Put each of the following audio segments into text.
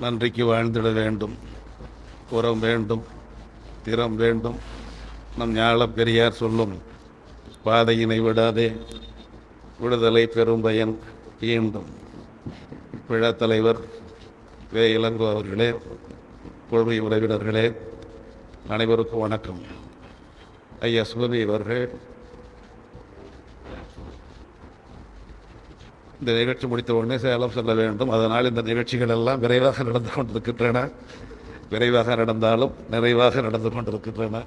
நன்றிக்கு வாழ்ந்திட வேண்டும். உரம் வேண்டும். திறம் வேண்டும். நம் ஞாழ பெரியார் சொல்லும் பாதையினை விடாதே. விடுதலை பெரும் பயன் ஈண்டும். விழா தலைவர் வே. இளங்கோ அவர்களே கொள்கை உறவினர்களே அனைவருக்கும் வணக்கம். ஐயா சுபதி அவர்கள் இந்த நிகழ்ச்சி முடித்த உடனே சேலம் செல்ல வேண்டும். அதனால் இந்த நிகழ்ச்சிகள் எல்லாம் விரைவாக நடந்து கொண்டிருக்கின்றன. விரைவாக நடந்தாலும் நிறைவாக நடந்து கொண்டிருக்கின்றன.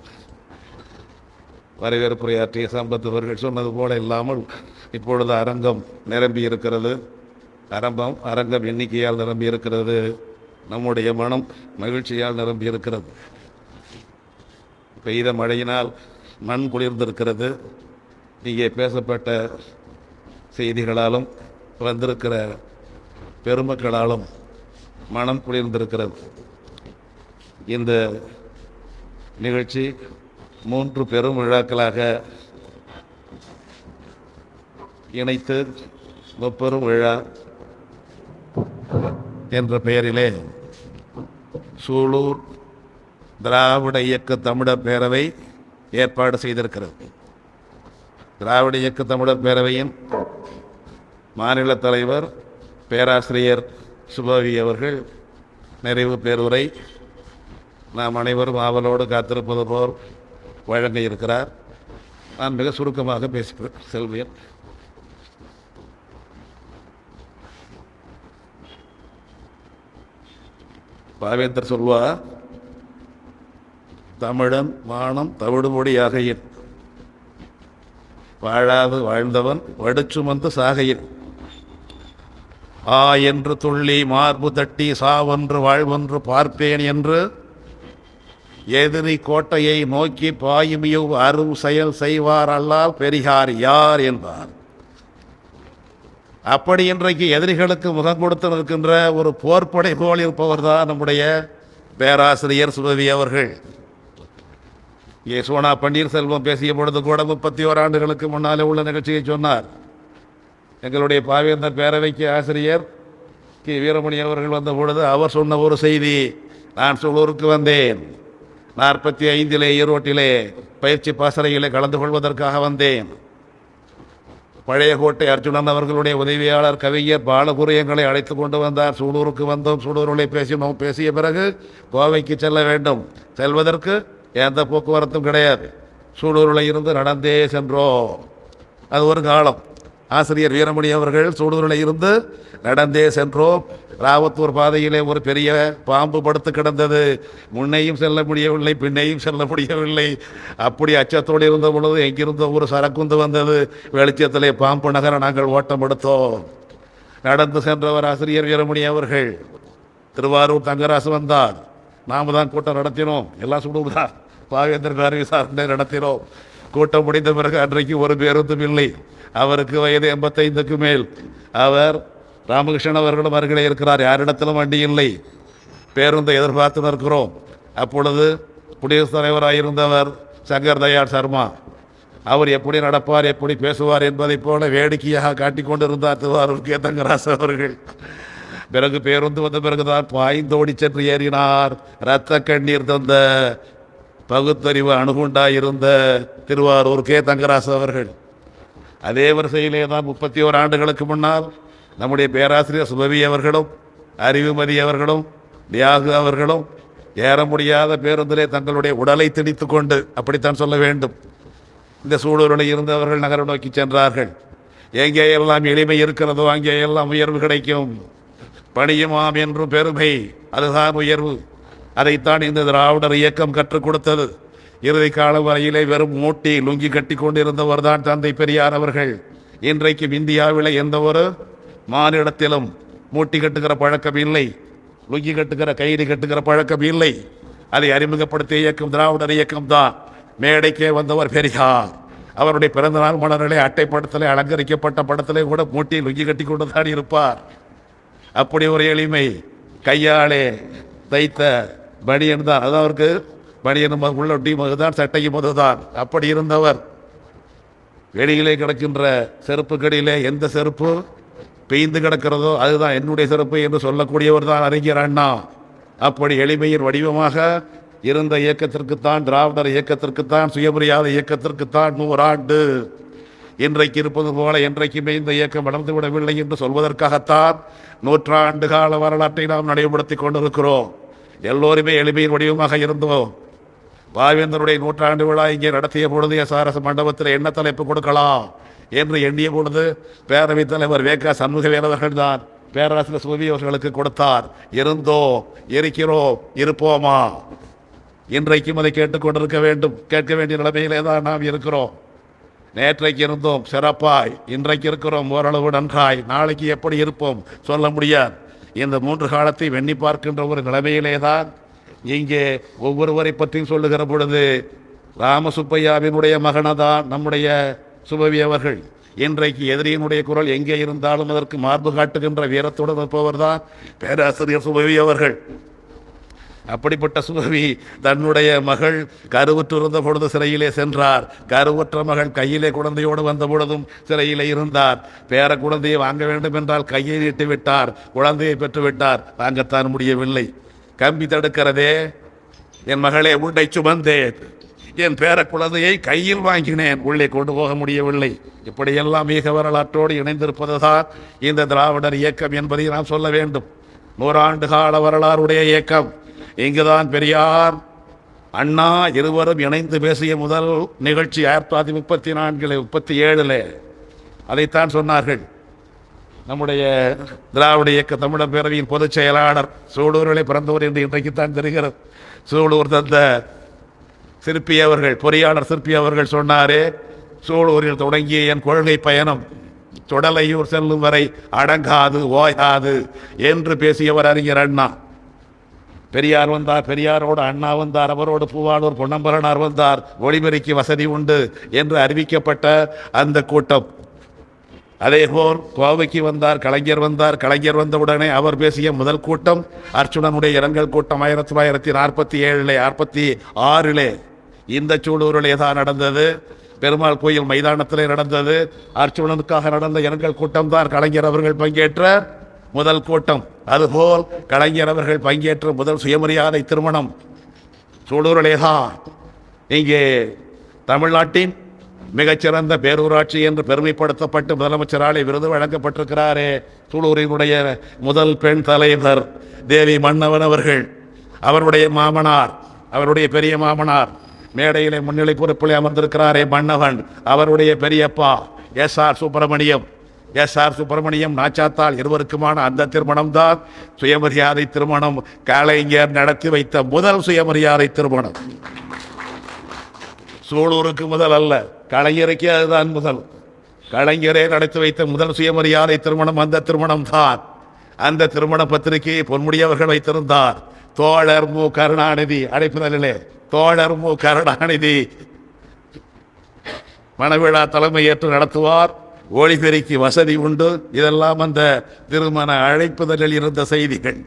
வரவேற்புரையாற்றிய சம்பத் அவர்கள் சொன்னது போல இல்லாமல் இப்பொழுது அரங்கம் நிரம்பி இருக்கிறது. அரம்பம் அரங்கம் எண்ணிக்கையால் நிரம்பி இருக்கிறது. நம்முடைய மனம் மகிழ்ச்சியால் நிரம்பி இருக்கிறது. பெய்த மழையினால் மண் குளிர்ந்திருக்கிறது. இங்கே பேசப்பட்ட செய்திகளாலும் வந்திருக்கிற பெருமக்களாலும் மனம் குளிர்ந்திருக்கிறது இந்த நிகழ்ச்சி மூன்று பெரும் விழாக்களாக இணைத்து முப்பெரும் விழா என்ற பெயரிலே சூலூர் திராவிட இயக்க தமிழர் பேரவை ஏற்பாடு செய்திருக்கிறது. திராவிட இயக்க தமிழர் பேரவையின் மாநில தலைவர் பேராசிரியர் சுபவி அவர்கள் நிறைவு பேருரை நாம் அனைவரும் ஆவலோடு காத்திருப்பது போல் வழங்க இருக்கிறார். நான் மிக சுருக்கமாக பேசுகிறேன் செல்வியன். பாவேந்தர் சொல்வா தமிழன் வானம் தவிடுமொழியாகையின் வாழாது வாழ்ந்தவன் வடுச்சுமந்து சாகையின். ஆ என்று துள்ளி மார்பு தட்டி சாவென்று வாழ்வென்று பார்ப்பேன் என்று எதிரி கோட்டையை நோக்கி பாயுமியு அரும் செயல் செய்வார் அல்லால் பெரியார் யார் என்பார். அப்படி இன்றைக்கு எதிரிகளுக்கு முகம் கொடுத்து நிற்கின்ற ஒரு போர்ப்படை போல் இருப்பவர் தான் நம்முடைய பேராசிரியர் சுபவி அவர்கள். ஏ பன்னீர்செல்வம் பேசிய பொழுது கூட முப்பத்தி ஓராண்டுகளுக்கு முன்னாலே உள்ள நிகழ்ச்சியை சொன்னார். எங்களுடைய பாவேந்தர் பேரவைக்கு ஆசிரியர் கி. வீரமணி அவர்கள் வந்த பொழுது அவர் சொன்ன ஒரு செய்தி நான் சூலூருக்கு வந்தேன். நாற்பத்தி ஐந்திலே ஈரோட்டிலே பயிற்சி பாசறையிலே கலந்து கொள்வதற்காக வந்தேன். பழைய கோட்டை அர்ஜுனன் அவர்களுடைய உதவியாளர் கவிஞர் பாலபுரியங்களை அழைத்து கொண்டு வந்தார். சூலூருக்கு வந்தோம். சூலூரிலே பேசினோம். பேசிய பிறகு கோவைக்கு செல்ல வேண்டும். செல்வதற்கு எந்த போக்குவரத்தும் கிடையாது. சூலூரில் இருந்து நடந்தே சென்றோம். அது ஒரு காலம். ஆசிரியர் வீரமணி அவர்கள் சூலூரில் இருந்து நடந்தே சென்றோம். ராவத்தூர் பாதையிலே ஒரு பெரிய பாம்பு படுத்து கிடந்தது. முன்னையும் செல்ல முடியவில்லை பின்னையும் செல்ல முடியவில்லை. அப்படி அச்சத்தோடு இருந்த பொழுது எங்கிருந்த ஒரு சரக்குந்து வந்தது. வெளிச்சத்திலே பாம்பு நகர நாங்கள் ஓட்டம் எடுத்தோம். நடந்து சென்றவர் ஆசிரியர் வீரமணி அவர்கள். திருவாரூர் தங்கராசு வந்தார். நாம தான் கூட்டம் நடத்தினோம். எல்லாம் சுடுவதா பாவேந்தர் காரி விசாரணை நடத்தினோம். கூட்டம் முடிந்த பிறகு அன்றைக்கு ஒரு பேருந்தும் இல்லை. அவருக்கு வயது எண்பத்தைந்துக்கு மேல். அவர் ராமகிருஷ்ணன் அவர்களும் அருகிலே இருக்கிறார். யாரிடத்திலும் வண்டி இல்லை. பேருந்தை எதிர்பார்த்து நிற்கிறோம். அப்பொழுது குடியரசுத் தலைவராயிருந்தவர் சங்கர் தயாள் சர்மா. அவர் எப்படி நடப்பார் எப்படி பேசுவார் என்பதைப் போல வேடிக்கையாக காட்டிக்கொண்டிருந்தார் திருவாரூர் கே. அவர்கள். பிறகு பேருந்து வந்த பிறகுதான் பாய்ந்தோடி சென்று ஏறினார். இரத்த கண்ணீர் தந்த பகுத்தறிவு அணுகுண்டாயிருந்த திருவாரூர் கே. தங்கராசு அவர்கள். அதே வரிசையிலே தான் முப்பத்தி ஓர் ஆண்டுகளுக்கு முன்னால் நம்முடைய பேராசிரியர் சுபவி அவர்களும் அறிவுமதி அவர்களும் தியாகு அவர்களும் ஏற முடியாத பேருந்திலே தங்களுடைய உடலை திணித்து கொண்டு அப்படித்தான் சொல்ல வேண்டும். இந்த சூழலில் இருந்து அவர்கள் நகரம் நோக்கி சென்றார்கள். எங்கே எல்லாம் எளிமை இருக்கிறதோ அங்கே எல்லாம் உயர்வு கிடைக்கும். பணியுமாம் என்றும் பெருமை. அதுதான் உயர்வு. அதைத்தான் இந்த திராவிடர் இயக்கம் கற்றுக் கொடுத்தது. இறுதி கால வரையிலே வெறும் மூட்டி லுங்கி கட்டி கொண்டிருந்தவர் தான் தந்தை பெரியார் அவர்கள். இன்றைக்கும் இந்தியாவில் எந்த ஒரு மாநிலத்திலும் மூட்டி கட்டுகிற பழக்கம் இல்லை. லுங்கி கட்டுகிற கயிறு கட்டுகிற பழக்கம் இல்லை. அதை அறிமுகப்படுத்திய இயக்கம் திராவிடர் இயக்கம் தான். மேடைக்கே வந்தவர் பெரியார். அவருடைய பிறந்தநாள் மலரிலே அட்டை படத்திலே அலங்கரிக்கப்பட்ட படத்திலே கூட மூட்டி லுங்கி கட்டி கொண்டு தான் இருப்பார். அப்படி ஒரு எளிமை கையாலே தைத்த பனியன் தான். அதான் அவருக்கு பனியன் உள்ளொட்டியும் மதுதான் சட்டையும் மதுதான் அப்படி இருந்தவர். வெளியிலே கிடக்கின்ற செருப்புக்கடியிலே எந்த செருப்பு பெய்ந்து கிடக்கிறதோ அதுதான் என்னுடைய செருப்பு என்று சொல்லக்கூடியவர் தான் அறிஞர் அண்ணா. அப்படி எளிமையின் வடிவமாக இருந்த இயக்கத்திற்குத்தான் திராவிடர் இயக்கத்திற்குத்தான் சுயமரியாதை இயக்கத்திற்குத்தான் நூறாண்டு இன்றைக்கு இருப்பது போல என்றைக்குமே இந்த இயக்கம் வளர்ந்து விடவில்லை என்று சொல்வதற்காகத்தான் நூற்றாண்டு கால வரலாற்றை நாம் நடைமுறைப்படுத்தி கொண்டிருக்கிறோம். எல்லோருமே எளிமையின் வடிவமாக இருந்தோம். பாவேந்தருடைய நூற்றாண்டு விழா இங்கே நடத்திய பொழுது எஸ்ஆர்எஸ் மண்டபத்தில் என்ன தலைப்பு கொடுக்கலாம் என்று எண்ணிய பொழுது பேரவைத் தலைவர் வேகா சண்முகவேல் தான் பேராசிரியர் சுபவி அவர்களுக்கு கொடுத்தார். இருந்தோ இருக்கிறோம் இருப்போமா? இன்றைக்கும் அதை கேட்டுக்கொண்டிருக்க வேண்டும். கேட்க வேண்டிய நிலைமையிலே தான் நாம் இருக்கிறோம். நேற்றைக்கு இருந்தோம் சிறப்பாய். இன்றைக்கு இருக்கிறோம் ஓரளவு நன்றாய். நாளைக்கு எப்படி இருப்போம்? சொல்ல முடியாது. இந்த மூன்று காலத்தை வெண்ணி பார்க்கின்ற ஒரு நிலைமையிலே தான் இங்கே ஒவ்வொருவரை பற்றியும் சொல்லுகிற பொழுது ராமசுப்பையாவினுடைய மகனதான் நம்முடைய சுபவி அவர்கள். இன்றைக்கு எதிரியினுடைய குரல் எங்கே இருந்தாலும் அதற்கு மார்பு காட்டுகின்ற வீரத்துடன் இருப்பவர் தான் பேராசிரியர் சுபவி அவர்கள். அப்படிப்பட்ட சுபவி தன்னுடைய மகள் கருவுற்றிருந்த பொழுது சிறையிலே சென்றார். கருவுற்ற மகள் கையிலே குழந்தையோடு வந்த பொழுதும் சிறையிலே இருந்தார். பேர குழந்தையை வாங்க வேண்டும் என்றால் கையை நீட்டி விட்டார் குழந்தையை பெற்று விட்டார் வாங்கத்தான் முடியவில்லை. கம்பி தடுக்கிறதே என் மகளே உண்டை சுமந்தேன் என் பேர குழந்தையை கையில் வாங்கினேன். உள்ளே கொண்டு போக முடியவில்லை. இப்படியெல்லாம் மிக வரலாற்றோடு இணைந்திருப்பதுதான் இந்த திராவிடர் இயக்கம் என்பதை நாம் சொல்ல வேண்டும். நூறாண்டு கால வரலாறுடைய இயக்கம். இங்குதான் பெரியார் அண்ணா இருவரும் இணைந்து பேசிய முதல் நிகழ்ச்சி ஆயிரத்தி தொள்ளாயிரத்தி முப்பத்தி நான்கில் முப்பத்தி ஏழில். அதைத்தான் சொன்னார்கள். நம்முடைய திராவிட இயக்க தமிழர் பேரவையின் பொதுச் செயலாளர் சூலூரிலே பிறந்தவர் என்று இன்றைக்குத்தான் தெரிகிறது. சூலூர் தந்த சிற்பி அவர்கள் பொறியாளர் சிற்பி அவர்கள் சொன்னாரே சூலூரில் தொடங்கிய என் கொள்கை பயணம் தொடலையூர் செல்லும் வரை அடங்காது ஓயாது என்று பேசியவர் அறிஞர் அண்ணா. பெரியார் வந்தார் பெரியாரோடு அண்ணா வந்தார் அவரோடு பூவாளூர் பொன்னம்பரனார் வந்தார் ஒளிபெருக்கி வசதி உண்டு என்று அறிவிக்கப்பட்ட அந்த கூட்டம். அதேபோல் கோவைக்கு வந்தார் கலைஞர் வந்தார் கலைஞர் வந்தவுடனே அவர் பேசிய முதல் கூட்டம் அர்ச்சுனனுடைய இரங்கல் கூட்டம் ஆயிரத்தி தொள்ளாயிரத்தி நாற்பத்தி ஏழிலே நாற்பத்தி ஆறிலே. இந்த சூழூரிலே தான் நடந்தது. பெருமாள் கோயில் மைதானத்திலே நடந்தது. அர்ச்சுனனுக்காக நடந்த இரங்கல் கூட்டம் தான் கலைஞர் அவர்கள் பங்கேற்ற முதல் கூட்டம். அதுபோல் கலைஞர் அவர்கள் பங்கேற்ற முதல் சுயமரியாதை திருமணம். சூடூரிலே தான். இங்கே தமிழ்நாட்டின் மிகச்சிறந்த பேரூராட்சி என்று பெருமைப்படுத்தப்பட்டு முதலமைச்சராலே விருது வழங்கப்பட்டிருக்கிறாரே. சூலூரினுடைய முதல் பெண் தலைவர் தேவி மன்னவன் அவர்கள். அவருடைய மாமனார் அவருடைய பெரிய மாமனார் மேடையிலே முன்னிலை பொறுப்பில் அமர்ந்திருக்கிறாரே மன்னவன். அவருடைய பெரியப்பா S R Subramaniam. S R Subramaniam நாச்சாத்தால் இருவருக்குமான அந்த திருமணம்தான் சுயமரியாதை திருமணம். கலைஞர் நடத்தி வைத்த முதல் சுயமரியாதை திருமணம். சூலூருக்கு முதல் அல்ல கலைஞருக்கே அதுதான் முதல். கலைஞரே நடத்தி வைத்த முதல் சுயமரியாதை திருமணம் அந்த திருமணம் தான் அந்த திருமண பத்திரிகையை பொன்முடியவர்கள் வைத்திருந்தார். தோழர் மு. கருணாநிதி அழைப்புதலிலே. தோழர் மு. கருணாநிதி. மணவிழா தலைமையேற்று நடத்துவார். ஒளிபெருக்கி வசதி உண்டு. இதெல்லாம் அந்த திருமண அழைப்புதலில் இருந்த செய்திகள்.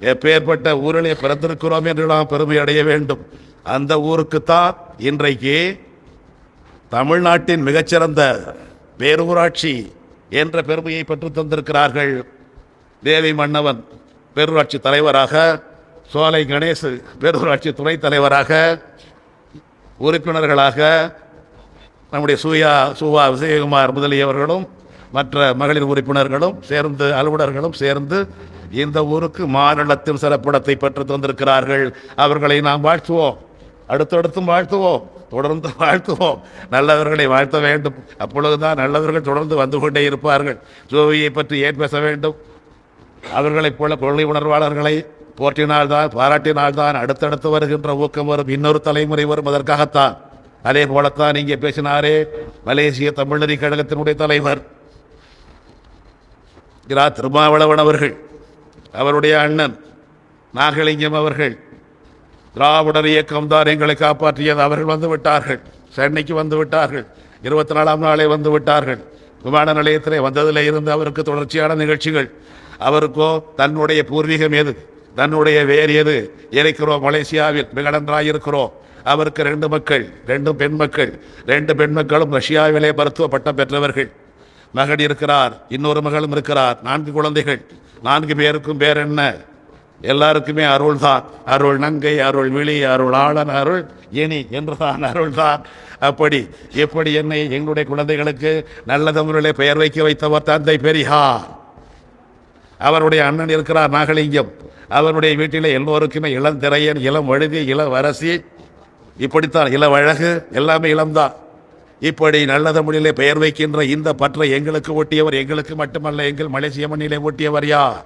எப்பேற்பட்ட ஊரிலே பிறந்திருக்கிறோம் என்று நாம் பெருமை அடைய வேண்டும். அந்த ஊருக்குத்தான் இன்றைக்கு தமிழ்நாட்டின் மிகச்சிறந்த பேரூராட்சி என்ற பெருமையை பெற்று தந்திருக்கிறார்கள் தேவி மன்னவன் பேரூராட்சி தலைவராக சோலை கணேசு பேரூராட்சி துணைத் தலைவராக உறுப்பினர்களாக நம்முடைய சூயா சூவா விஜயகுமார் முதலியவர்களும் மற்ற மகளிர் உறுப்பினர்களும் சேர்ந்து அலுவலர்களும் சேர்ந்து இந்த ஊருக்கு மாநிலத்தின் சிறப்பிடத்தை பெற்று தந்திருக்கிறார்கள். அவர்களை நாம் வாழ்த்துவோம். அடுத்தடுத்தும் வாழ்த்துவோம் தொடர்ந்து வாழ்த்துவோம் நல்லவர்களை வாழ்த்த வேண்டும். அப்பொழுதுதான் நல்லவர்கள் தொடர்ந்து வந்து கொண்டே இருப்பார்கள் ஜோவியை பற்றி ஏன் பேச வேண்டும் அவர்களைப் போல கொள்கை உணர்வாளர்களை போற்றினால்தான் பாராட்டினால்தான் அடுத்தடுத்து வருகின்ற ஊக்கம் வரும் இன்னொரு தலைமுறை வரும் அதற்காகத்தான் அதே போலத்தான் இங்கே பேசினாரே மலேசிய தமிழறி கழகத்தினுடைய தலைவர் இரா திருமாவளவன் அவர்கள் அவருடைய அண்ணன் நாகலிங்கம் அவர்கள் திராவிடர் இயக்கம் தான் எங்களை காப்பாற்றியது. அவர்கள் வந்து விட்டார்கள். சென்னைக்கு வந்து விட்டார்கள். இருபத்தி நாலாம் நாளே வந்து விட்டார்கள். விமான நிலையத்திலே வந்ததில் இருந்து அவருக்கு தொடர்ச்சியான நிகழ்ச்சிகள். அவருக்கோ தன்னுடைய பூர்வீகம் எது? தன்னுடைய வேர் எது? இருக்கிறோம் மலேசியாவில் மிக நன்றாயிருக்கிறோம் அவருக்கு ரெண்டு மக்கள் ரெண்டு பெண் மக்கள் ரெண்டு பெண் மக்களும் ரஷ்யாவிலே மருத்துவ பட்டம் பெற்றவர்கள். மகன் இருக்கிறார் இன்னொரு மகளும் இருக்கிறார். நான்கு குழந்தைகள். நான்கு பேருக்கும் பேர் என்ன? எல்லாருக்குமே அருள் தான் அருள் நங்கை அருள் விழி அருள் ஆளன் அருள் இனி என்றுதான் அருள் தான் அப்படி எப்படி என்னை எங்களுடைய குழந்தைகளுக்கு நல்ல தமிழிலே பெயர் வைக்க வைத்தவர் தந்தை பெரியார். அவருடைய அண்ணன் இருக்கிறார் நாகலிங்கம். அவருடைய வீட்டில் எல்லோருக்குமே இளம் திரையன் இளம் வழுதி இளம் வரசி இப்படித்தான் இளவழகு எல்லாமே இளம்தான். இப்படி நல்ல தமிழிலே பெயர் வைக்கின்ற இந்த பற்றை எங்களுக்கு ஒட்டியவர் எங்களுக்கு மட்டுமல்ல எங்கள் மலேசிய மண்ணிலே ஒட்டியவர் யார்?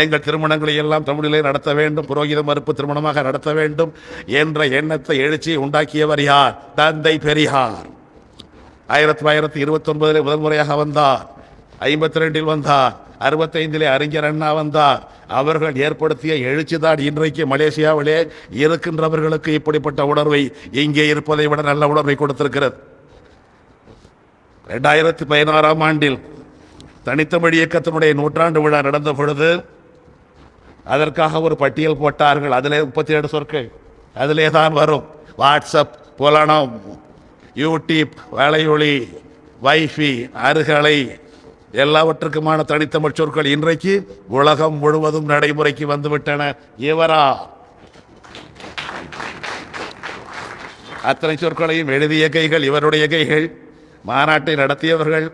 எங்கள் திருமணங்களை எல்லாம் தமிழிலே நடத்த வேண்டும் புரோகித மறுப்பு திருமணமாக நடத்த வேண்டும் என்ற எண்ணத்தை எழுச்சி உண்டாக்கியவர் யார்? தந்தை பெரியார். ஆயிரத்தி தொள்ளாயிரத்தி இருபத்தி ஒன்பதில் முதல் முறையாக வந்தார். ஐம்பத்தி ரெண்டில் வந்தார். அறுபத்தைந்திலே அறிஞர் அண்ணா வந்தார். அவர்கள் ஏற்படுத்திய எழுச்சிதான் இன்றைக்கு மலேசியாவிலே இருக்கின்றவர்களுக்கு இப்படிப்பட்ட உணர்வை இங்கே இருப்பதை விட நல்ல உணர்வை கொடுத்திருக்கிறது. ரெண்டாயிரத்தி பதினாறாம் ஆண்டில் தனித்தமிழ் இயக்கத்தினுடைய நூற்றாண்டு விழா நடந்த பொழுது அதற்காக ஒரு பட்டியல் போட்டார்கள். அதிலே முப்பத்தி ஏழு சொற்கள். அதிலே தான் வரும். வாட்ஸ்அப் புலனம் யூடியூப் வலையொலி வைஃபி அருகலை எல்லாவற்றுக்குமான தனித்தமிழ் சொற்கள் இன்றைக்கு உலகம் முழுவதும் நடைமுறைக்கு வந்துவிட்டன. இவரா? அத்தனை சொற்களையும் எழுதிய கைகள் இவருடைய கைகள். மாநாட்டை நடத்தியவர்கள்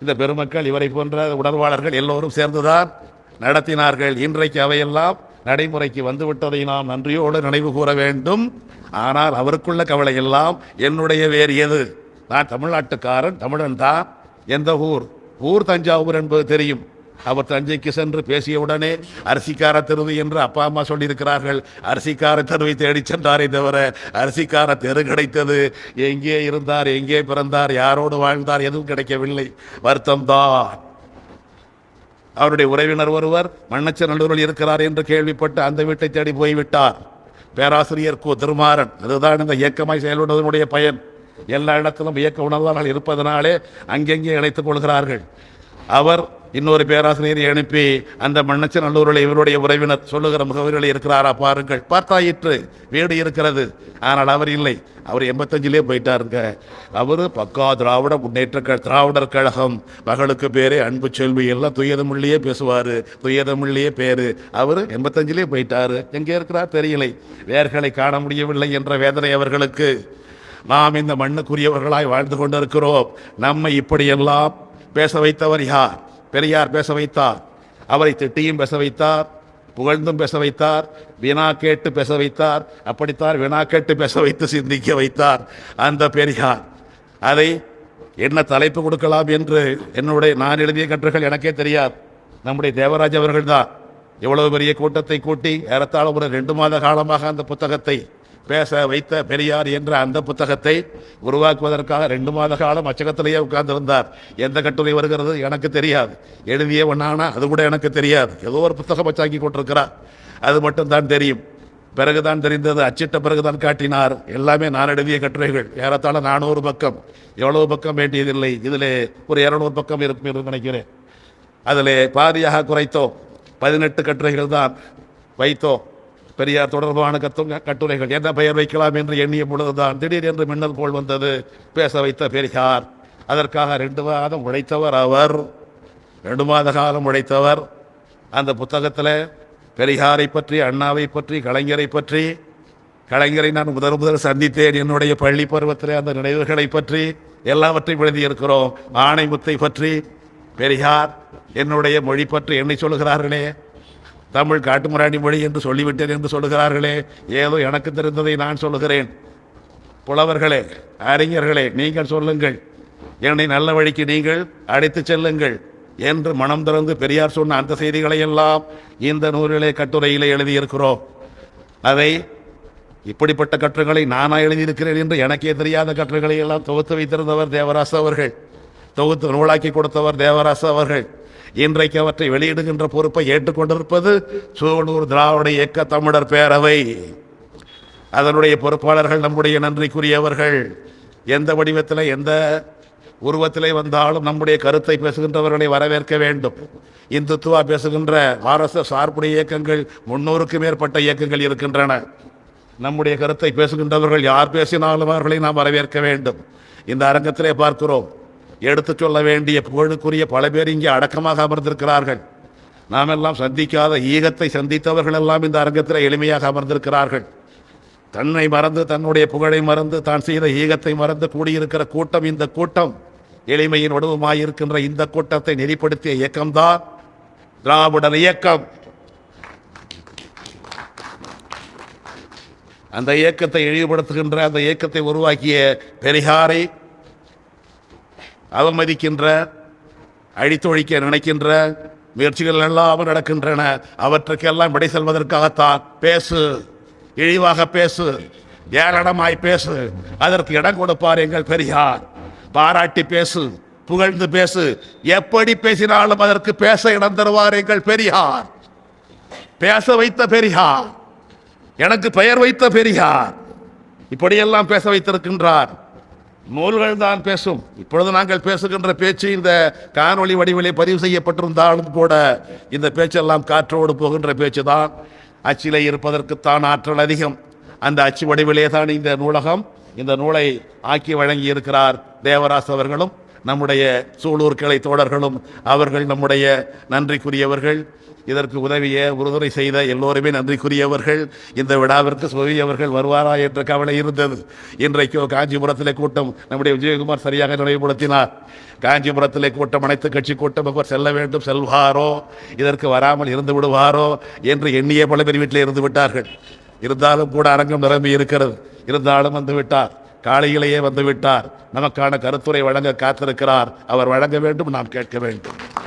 இந்த பெருமக்கள் இவரை போன்ற உணர்வாளர்கள் எல்லோரும் சேர்ந்துதான் நடத்தினார்கள். இன்றைக்கு அவையெல்லாம் நடைமுறைக்கு வந்துவிட்டதை நாம் நன்றியோடு நினைவு கூற வேண்டும். ஆனால் அவருக்குள்ள கவலை எல்லாம் என்னுடைய வேறு எது? நான் தமிழ்நாட்டுக்காரன் தமிழன் தான். எந்த ஊர்? ஊர் தஞ்சாவூர் என்பது தெரியும். அவர் தஞ்சைக்கு சென்று பேசியவுடனே அரிசிக்கார தெருவு என்று அப்பா அம்மா சொல்லியிருக்கிறார்கள். அரிசிக்கார தெருவை தேடிச் சென்றாரே தவிர அரிசிக்கார தெரு கிடைத்தது. எங்கே இருந்தார் எங்கே பிறந்தார் யாரோடு வாழ்ந்தார் எதுவும் கிடைக்கவில்லை. வருத்தம்தான். அவருடைய உறவினர் ஒருவர் மண்ணச்சநல்லூரில் இருக்கிறார் என்று கேள்விப்பட்டு அந்த வீட்டை தேடி போய்விட்டார். பேராசிரியர் கு. திருமாறன். அதுதான் இந்த இயக்கமாய் செயல்படுவதனுடைய பயன். எல்லா இடத்திலும் இயக்க உணர்வாளர்கள் இருப்பதனாலே அங்கெங்கே இணைத்துக் கொள்கிறார்கள். அவர் இன்னொரு பேராசிரியரை அனுப்பி அந்த மண்ணச்சநல்லூரில் இவருடைய உறவினர் சொல்லுகிற முகவரிகள் இருக்கிறாரா பாருங்கள். பார்த்தாயிற்று வீடு இருக்கிறது. ஆனால் அவர் இல்லை. அவர் எண்பத்தஞ்சிலே போயிட்டாருங்க. அவர் பக்கா திராவிட முன்னேற்ற க- திராவிடர் கழகம். மகளுக்கு பேரே அன்பு செல்வி எல்லாம் துயதமிழ்லையே பேசுவார். துயதமிழ்லையே பேரு. அவர் எண்பத்தஞ்சிலே போயிட்டாரு. எங்கே இருக்கிறார் தெரியலை. வேர்களை காண முடியவில்லை என்ற வேதனை அவர்களுக்கு. நாம் இந்த மண்ணுக்குரியவர்களாய் வாழ்ந்து கொண்டிருக்கிறோம். நம்மை இப்படியெல்லாம் பேச வைத்தவர் யார்? பெரியார் பேச வைத்தார். அவரை திட்டியும் பேச வைத்தார். புகழ்ந்தும் பேச வைத்தார். வினா கேட்டு பேச வைத்தார். அப்படித்தான் வினா கேட்டு பேச வைத்து சிந்திக்க வைத்தார் அந்த பெரியார். அதை என்ன தலைப்பு கொடுக்கலாம் என்று என்னுடைய நான் எழுதிய கட்டுரைகள் எனக்கே தெரியாது. நம்முடைய தேவராஜ் அவர்கள் தான். எவ்வளவு பெரிய கூட்டத்தை கூட்டி ஏறத்தாழ ஒரு ரெண்டு மாத காலமாக அந்த புத்தகத்தை பேச வைத்த பெரியார் என்ற அந்த புத்தகத்தை உருவாக்குவதற்காக ரெண்டு மாத காலம் அச்சகத்திலேயே உட்கார்ந்திருந்தார். எந்த கட்டுரை வருகிறது எனக்கு தெரியாது. எழுதிய ஒன்னானா அது கூட எனக்கு தெரியாது. ஏதோ ஒரு புத்தகம் அச்சாக்கி கொண்டிருக்கிறார். அது மட்டும் தான் தெரியும். பிறகுதான் தெரிந்தது அச்சிட்ட பிறகுதான் காட்டினார். எல்லாமே நான் எழுதிய கட்டுரைகள். ஏறத்தாழ நானூறு பக்கம். எவ்வளவு பக்கம் வேண்டியதில்லை. இதில் ஒரு இரநூறு பக்கம் இருக்கும் என்று நினைக்கிறேன். அதில் பாதியாக குறைத்தோம். பதினெட்டு கட்டுரைகள் தான் வைத்தோம். பெரியார் தொடர்பான கத்துங்க கட்டுரைகள் என்ன பெயர் வைக்கலாம் என்று எண்ணிய பொழுதுதான் திடீர் என்று மின்னல் போல் வந்தது. பேச வைத்த பெரியார் அதற்காக ரெண்டு மாதம் உழைத்தவர் அவர். ரெண்டு மாத காலம் உழைத்தவர். அந்த புத்தகத்தில் பெரியாரை பற்றி அண்ணாவை பற்றி கலைஞரை பற்றி கலைஞரை நான் முதல் முதல் சந்தித்தேன். என்னுடைய பள்ளி பருவத்தில் அந்த நினைவுகளை பற்றி எல்லாவற்றையும் எழுதியிருக்கிறோம். ஆணைமுத்தை பற்றி பெரியார் என்னுடைய மொழி பற்றி என்னை சொல்கிறார்களே தமிழ் காட்டுமிராண்டி மொழி என்று சொல்லிவிட்டேன் என்று சொல்லுகிறார்களே. ஏதோ எனக்கு தெரிந்ததை நான் சொல்லுகிறேன். புலவர்களே அறிஞர்களே நீங்கள் சொல்லுங்கள். என்னை நல்ல வழிக்கு நீங்கள் அழைத்துச் செல்லுங்கள் என்று மனம் திறந்து பெரியார் சொன்ன அந்த செய்திகளை எல்லாம் இந்த நூலிலே கட்டுரையிலே எழுதியிருக்கிறோம். அதை இப்படிப்பட்ட கட்டுரைகளை நானா எழுதியிருக்கிறேன் என்று எனக்கே தெரியாத கட்டுரைகளை எல்லாம் தொகுத்து வைத்திருந்தவர் தேவராசு அவர்கள். தொகுத்து நூலாக்கி கொடுத்தவர் தேவராசு அவர்கள். இன்றைக்கு அவற்றை வெளியிடுகின்ற பொறுப்பை ஏற்றுக்கொண்டிருப்பது சூலூர் திராவிட இயக்க தமிழர் பேரவை. அதனுடைய பொறுப்பாளர்கள் நம்முடைய நன்றிக்குரியவர்கள். எந்த வடிவத்தில் எந்த உருவத்திலே வந்தாலும் நம்முடைய கருத்தை பேசுகின்றவர்களை வரவேற்க வேண்டும். இந்துத்துவா பேசுகின்ற ஆர்எஸ்எஸ் சார்புடைய இயக்கங்கள் முன்னூறுக்கு மேற்பட்ட இயக்கங்கள் இருக்கின்றன. நம்முடைய கருத்தை பேசுகின்றவர்கள் யார் பேசினாலும் அவர்களை நாம் வரவேற்க வேண்டும். இந்த அரங்கத்திலே பார்க்கிறோம். எடுத்துச் சொல்ல வேண்டிய புகழுக்குரிய பல பேர் இங்கே அடக்கமாக அமர்ந்திருக்கிறார்கள். நாம் எல்லாம் சந்திக்காத ஈகத்தை சந்தித்தவர்கள் எல்லாம் இந்த அரங்கத்தில் எளிமையாக அமர்ந்திருக்கிறார்கள். தன்னை மறந்து தன்னுடைய புகழை மறந்து தான் செய்த ஈகத்தை மறந்து கூடியிருக்கிற கூட்டம் இந்த கூட்டம். எளிமையின் வடிவமாயிருக்கின்ற இந்த கூட்டத்தை நெறிப்படுத்திய இயக்கம்தான் திராவிடர் இயக்கம். அந்த இயக்கத்தை இழிவுபடுத்துகின்ற அந்த இயக்கத்தை உருவாக்கிய பெரியாரை அவமதிக்கின்ற அழித்தொழிக்க நினைக்கின்ற முயற்சிகள் எல்லாம் நடக்கின்றன. அவற்றுக்கெல்லாம் விடை செல்வதற்காகத்தான் பேசு இழிவாக பேசு ஏளனமாய் பேசு. அதற்கு இடம் கொடுப்பார் எங்கள் பெரியார். பாராட்டி பேசு புகழ்ந்து பேசு. எப்படி பேசினாலும் அதற்கு பேச இடம் தருவார் எங்கள் பெரியார். பேச வைத்த பெரியார். எனக்கு பெயர் வைத்த பெரியார். இப்படியெல்லாம் பேச வைத்திருக்கின்றார். நூல்கள் தான் பேசும். இப்பொழுது நாங்கள் பேசுகின்ற பேச்சு இந்த காணொளி வடிவிலே பதிவு செய்யப்பட்டிருந்தாலும் கூட இந்த பேச்செல்லாம் காற்றோடு போகின்ற பேச்சு தான் அச்சிலே இருப்பதற்குத்தான் ஆற்றல் அதிகம். அந்த அச்சு வடிவிலே தான் இந்த நூலகம் இந்த நூலை ஆக்கி வழங்கி இருக்கிறார் தேவராஸ் அவர்களும். நம்முடைய சூலூர் கிளை தோழர்களும் அவர்கள் நம்முடைய நன்றிக்குரியவர்கள். இதற்கு உதவிய உறுதுணை செய்த எல்லோருமே நன்றிக்குரியவர்கள். இந்த விழாவிற்கு சுவி அவர்கள் வருவாரா என்ற கவலை இருந்தது. இன்றைக்கோ காஞ்சிபுரத்தில் கூட்டம் நம்முடைய விஜயகுமார் சரியாக நினைவுபடுத்தினார். காஞ்சிபுரத்தில் கூட்டம் அனைத்து கட்சி கூட்டம் அவர் செல்ல வேண்டும் செல்வாரோ இதற்கு வராமல் இருந்து விடுவாரோ என்று எண்ணிய பல பேர் வீட்டில் இருந்து விட்டார்கள். இருந்தாலும் கூட அரங்கம் நிரம்பி இருக்கிறது. இருந்தாலும் வந்து விட்டார். காலையிலேயே வந்து விட்டார். நமக்கான கருத்துரை வழங்க காத்திருக்கிறார். அவர் வழங்க வேண்டும் நாம் கேட்க வேண்டும்.